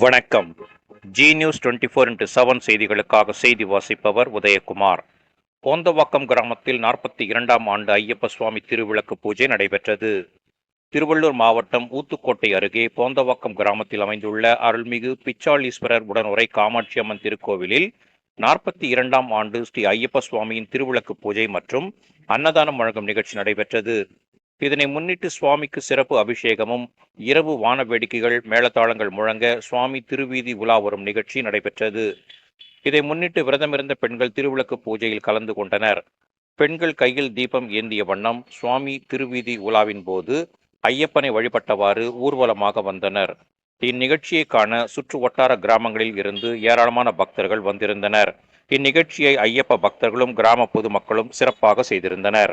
வணக்கம். Zee news twenty four into seven செய்திகளுக்காக செய்தி வாசிப்பவர் உதயகுமார். போந்தவாக்கம் கிராமத்தில் நாற்பத்தி இரண்டாம் ஆண்டு ஐயப்ப சுவாமி திருவிளக்கு பூஜை நடைபெற்றது. திருவள்ளூர் மாவட்டம் ஊத்துக்கோட்டை அருகே போந்தவாக்கம் கிராமத்தில் அமைந்துள்ள அருள்மிகு பிச்சாளீஸ்வரர் உடனுரை காமாட்சி அம்மன் திருக்கோவிலில் நாற்பத்தி இரண்டாம் ஆண்டு ஸ்ரீ ஐயப்ப சுவாமியின் திருவிளக்கு பூஜை மற்றும் அன்னதானம் வழங்கும் நிகழ்ச்சி நடைபெற்றது. இதனை முன்னிட்டு சுவாமிக்கு சிறப்பு அபிஷேகமும் இரவு வான வேடிக்கைகள் மேளதாளங்கள் முழங்க சுவாமி திருவீதி உலா வரும் நிகழ்ச்சி நடைபெற்றது. இதை முன்னிட்டு விரதமிருந்த பெண்கள் திருவிளக்கு பூஜையில் கலந்து கொண்டனர். பெண்கள் கையில் தீபம் ஏந்திய வண்ணம் சுவாமி திருவீதி உலாவின் போது ஐயப்பனை வழிபட்டவாறு ஊர்வலமாக வந்தனர். இந்நிகழ்ச்சியை காண சுற்று வட்டார கிராமங்களில் இருந்து ஏராளமான பக்தர்கள் வந்திருந்தனர். இந்நிகழ்ச்சியை ஐயப்ப பக்தர்களும் கிராம பொதுமக்களும் சிறப்பாக செய்திருந்தனர்.